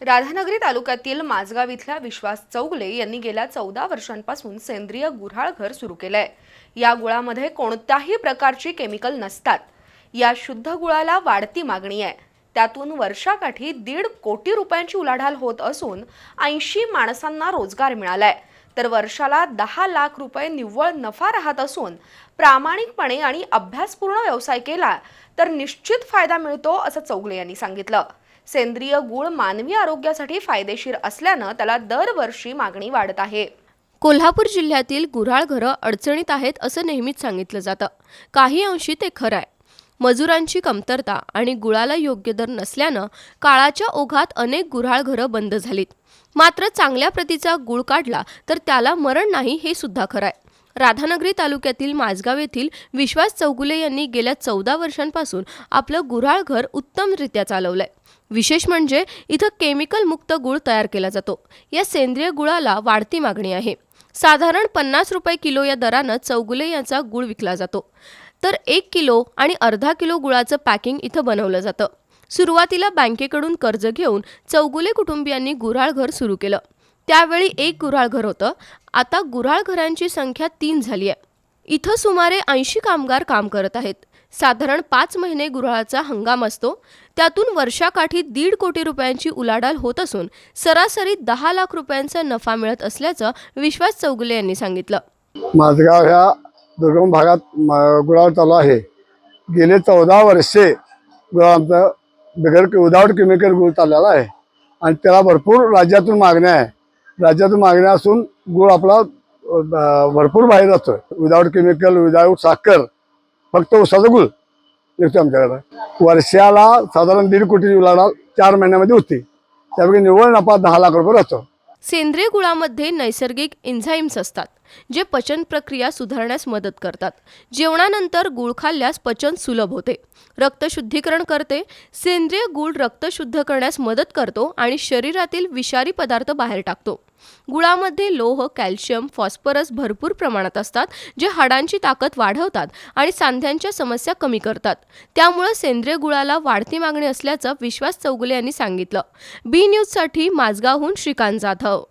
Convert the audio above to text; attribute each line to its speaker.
Speaker 1: राधानगरी तालुक्यातील माझगाव इथल्या विश्वास चौगले यांनी गेल्या चौदा वर्षांपासून सेंद्रिय गुऱ्हाळ घर सुरू केलंय. या गुळामध्ये कोणत्याही प्रकारची केमिकल नसतात. या शुद्ध गुळाला वाढती मागणी आहे. त्यातून वर्षाकाठी दीड कोटी रुपयांची उलाढाल होत असून ऐंशी माणसांना रोजगार मिळालाय. तर वर्षाला दहा लाख रुपये निव्वळ नफा राहत असून प्रामाणिकपणे आणि अभ्यासपूर्ण व्यवसाय केला तर निश्चित फायदा मिळतो असं चौगले यांनी सांगितलं. सेंद्रिय गूळ मानवी आरोग्यासाठी फायदेशीर असल्यानं त्याला दरवर्षी मागणी वाढत आहे.
Speaker 2: कोल्हापूर जिल्ह्यातील गुऱ्हाळ घरं अडचणीत आहेत असं नेहमीच सांगितलं जातं. काही अंशी ते खरं आहे. मजुरांची कमतरता आणि गुळाला योग्य दर नसल्यानं काळाच्या ओघात अनेक गुऱ्हाळ घरं बंद झालीत. मात्र चांगल्या प्रतीचा गुळ काढला तर त्याला मरण नाही हे सुद्धा खरं आहे. राधानगरी तालुक्यातील माझगाव येथील विश्वास चौगुले यांनी गेल्या चौदा वर्षांपासून आपलं गुऱ्हाळ घर उत्तमरित्या चालवलंय. विशेष म्हणजे इथं केमिकल मुक्त गुळ तयार केला जातो. या सेंद्रिय गुळाला वाढती मागणी आहे. साधारण पन्नास रुपये किलो या दरानं चौगुले यांचा गुळ विकला जातो. तर एक किलो आणि अर्धा किलो गुळाचं पॅकिंग इथं बनवलं जातं. सुरुवातीला बँकेकडून कर्ज घेऊन चौगुले कुटुंबियांनी गुऱ्हाळ घर सुरू केलं. त्यावेळी एक गुऱ्हाळघर होतं. आता गुऱ्हाळघरांची संख्या तीन झाली आहे इथं सुमारे ऐंशी कामगार काम करत आहेत. साधारण पाच महिने गुऱ्हाळाचा हंगाम असतो. त्यातून वर्षाकाठी दीड कोटी रुपयांची उलाढाल होत असून सरासरी दहा लाख रुपयांचा नफा मिळत असल्याचं विश्वास चौगुले यांनी सांगितलं.
Speaker 3: माझगाव ह्या दुर्गम भागात गुराळ चालू आहे. गेले चौदा वर्षे गुळ आमचं बिगर विदाऊट केमिकल गुळ चाललेला आहे. आणि त्याला भरपूर राज्यातून मागण्या आहे. राज्यातून मागण्या असून गुळ आपला भरपूर बाहेर जातो विदाऊट केमिकल विदाऊट साखर फक्त उसाचा गुळ निघतो आमच्याकडे. वर्षाला साधारण दीड कोटी लागणार चार महिन्यामध्ये होती. त्यापैकी निव्वळ नफा दहा लाख रुपये राहतो
Speaker 2: सेंद्रिय गुळामध्ये नैसर्गिक एन्झाईम्स असतात. जे पचन प्रक्रिया सुधारण्यास मदत करतात. जेवणानंतर गुळ खाल्ल्यास पचन सुलभ होते. रक्त शुद्धीकरण करते. सेंद्रिय गुळ रक्त शुद्ध करण्यास मदत करतो आणि शरीरातील विषारी पदार्थ बाहेर टाकतो. गुळामध्ये लोह कॅल्शियम फॉस्फरस भरपूर प्रमाणात असतात जे हाडांची ताकद वाढवतात आणि सांध्यांच्या समस्या कमी करतात. त्यामुळे सेंद्रिय गुळाला वाढती मागणी असल्याचं विश्वास चौगुले यांनी सांगितलं. बी न्यूजसाठी माझगावहून श्रीकांत जाधव.